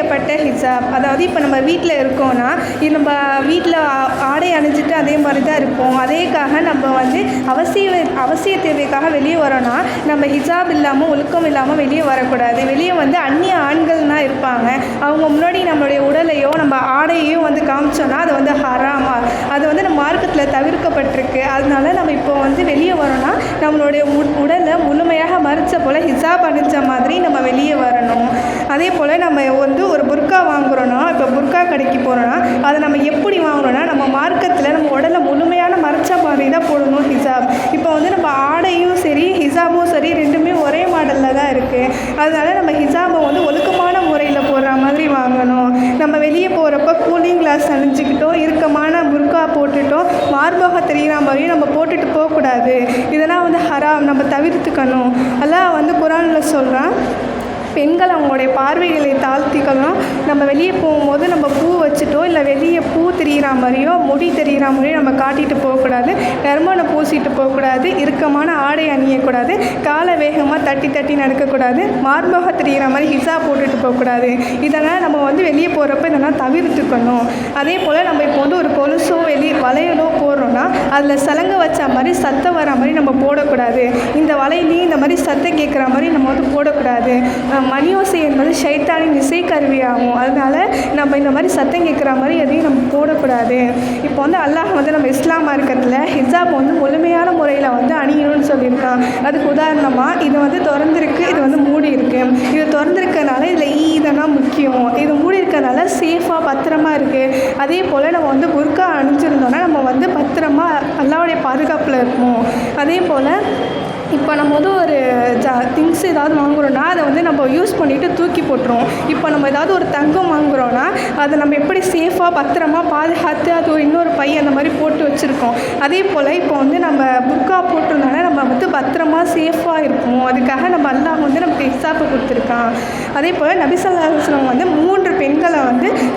செய்யப்பட்ட ஹிஜாப். அதாவது இப்போ நம்ம வீட்டில் இருக்கோம்னா இது நம்ம வீட்டில் ஆடை அணிஞ்சிட்டு அதே மாதிரி தான் இருப்போம். அதேக்காக நம்ம வந்து அவசிய அவசிய தேவைக்காக வெளியே வரோன்னா நம்ம ஹிஜாப் இல்லாமல் ஒழுக்கம் இல்லாமல் வெளியே வரக்கூடாது. வெளியே வந்து அந்நிய ஆண்கள்னால் இருப்பாங்க. அவங்க முன்னாடி நம்மளுடைய உடலையோ நம்ம ஆடையோ வந்து காமிச்சோன்னா அது வந்து ஹராமா. அது வந்து நம்ம மார்க்கத்தில் தவிர்க்கப்பட்டிருக்கு. அதனால நம்ம இப்போ வந்து வெளியே வரோன்னா நம்மளுடைய உடலை முழுமையாக மறைச்ச போல் ஹிஜாப் அணிஞ்ச மாதிரி நம்ம வெளியே வர அதே போல் நம்ம வந்து ஒரு புர்கா வாங்குறோன்னா இப்போ புர்கா கடைக்கு போகிறோன்னா அதை நம்ம எப்படி வாங்குறோன்னா நம்ம மார்க்கத்தில் நம்ம உடலை முழுமையான மறைச்ச மாதிரி தான் போடணும் ஹிஜாப். இப்போ வந்து நம்ம ஆடையும் சரி ஹிஜாபும் சரி ரெண்டுமே ஒரே மாடலில் தான் இருக்குது அதனால் நம்ம ஹிஜாபை வந்து ஒழுக்கமான முறையில் போடுற மாதிரி வாங்கணும். நம்ம வெளியே போகிறப்ப கூலிங் கிளாஸ் அணிஞ்சிக்கிட்டோம் இறுக்கமான புர்கா போட்டுட்டோம் மார்பாக தெரிகிற மாதிரியும் நம்ம போட்டுட்டு போகக்கூடாது. இதெல்லாம் வந்து ஹராம் நம்ம தவிர்த்துக்கணும். அதெல்லாம் வந்து குரானில் சொல்கிறான் பெண்கள் அவங்களுடைய பார்வைகளை தாழ்த்திக்கணும். நம்ம வெளியே போகும்போது நம்ம பூ வச்சுட்டோ இல்லை வெளியே பூ தெரிகிற மாதிரியோ முடி தெரிகிற மாதிரியோ நம்ம காட்டிட்டு போகக்கூடாது. நறுமணம் பூசிட்டு போகக்கூடாது. இறுக்கமான ஆடை அணியக்கூடாது. காலை வேகமாக தட்டி தட்டி நடக்கக்கூடாது. மார்பகம் தெரிகிற மாதிரி ஹிசா போட்டுட்டு போகக்கூடாது. இதெல்லாம் நம்ம வந்து வெளியே போகிறப்ப இதெல்லாம் தவிர்த்துக்கணும். அதே போல் நம்ம இப்போ வந்து ஒரு கொலுசோ வெளியே வளையலோ போடுறோம்னா அதில் சலங்க வச்ச மாதிரி சத்தம் வர மாதிரி நம்ம போடக்கூடாது. இந்த வலையிலையும் இந்த மாதிரி சத்தம் கேட்குற மாதிரி நம்ம வந்து போடக்கூடாது. மணியோசை என்பது ஷைத்தானின் இசை கருவியாகும் நம்ம இந்த மாதிரி சத்தம் கேட்குற மாதிரி எதையும் நம்ம போடக்கூடாது. இப்போ வந்து அல்லாஹ் வந்து நம்ம இஸ்லாமாக இருக்கிறதுல ஹிஜாப் வந்து முழுமையான முறையில் வந்து அணியணும்னு சொல்லியிருக்கான். அதுக்கு உதாரணமாக இது வந்து திறந்துருக்கு இது வந்து மூடி இருக்குது இது திறந்துருக்கனால இதில் ஈ இதெல்லாம் முக்கியம். இது மூடி இருக்கனால சேஃபாக பத்திரமா இருக்குது அதே போல் நம்ம வந்து புர்கா அணிஞ்சிருந்தோன்னா நம்ம வந்து பத்திரமா அல்லாவுடைய பாதுகாப்பில் இருப்போம். அதே போல் இப்போ நம்ம வந்து ஒரு ஜா திங்ஸ் ஏதாவது வாங்குகிறோன்னா அதை வந்து நம்ம யூஸ் பண்ணிவிட்டு தூக்கி போட்டுருவோம். இப்போ நம்ம ஏதாவது ஒரு தங்கம் வாங்குறோன்னா அதை நம்ம எப்படி சேஃபாக பத்திரமா பாதுகாத்து அது இன்னொரு பை அந்த மாதிரி போட்டு வச்சுருக்கோம். அதே போல் இப்போ வந்து நம்ம புர்கா போட்டிருந்தோன்னா நம்ம வந்து பத்திரமா சேஃபாக இருப்போம். அதுக்காக நம்ம அல்லாஹ் வந்து நமக்கு எக்ஸாப்பு கொடுத்துருக்கான். அதே போல் நபிசல்லாஸ்லம் வந்து மூன்று வந்து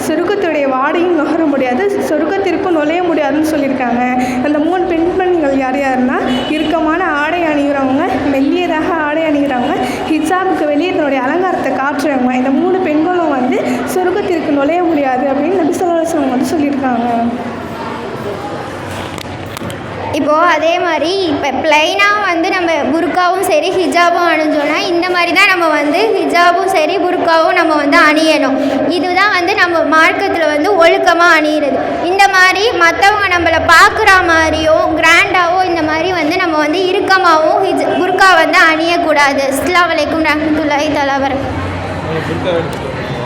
சொருக்கத்துடைய வாடையும் நுகர முடியாது சொருக்கத்திற்கும் நுழைய முடியாதுன்னு சொல்லியிருக்காங்க. அந்த மூணு பெண்மணிகள் யார் யாருன்னா இறுக்கமான ஆடை அணிகிறவங்க மெல்லியதாக ஆடை அணிகிறவங்க ஹிஜாபுக்கு வெளியே தன்னுடைய அலங்காரத்தை காட்டுறவங்க. இந்த மூணு பெண்களும் வந்து சொருக்கத்திற்கு நுழைய முடியாது அப்படின்னு நபிசல்லாசன் வந்து சொல்லியிருக்காங்க. இப்போது அதே மாதிரி இப்போ ப்ளைனாக வந்து நம்ம புர்காவும் சரி ஹிஜாபும் அணிஞ்சோன்னா இந்த மாதிரி தான் நம்ம வந்து ஹிஜாபும் சரி புர்காவும் நம்ம வந்து அணியணும். இதுதான் வந்து நம்ம மார்க்கத்தில் வந்து ஒழுக்கமாக அணியிறது. இந்த மாதிரி மற்றவங்க நம்மளை பார்க்குற மாதிரியோ கிராண்டாகவும் இந்த மாதிரி வந்து நம்ம வந்து இறுக்கமாகவும் ஹிஜ் புர்கா வந்து அணியக்கூடாது. அஸ்லாம் வலைக்கும் ரஹ்மத்துல்லாஹி தலா வரகாத்துஹு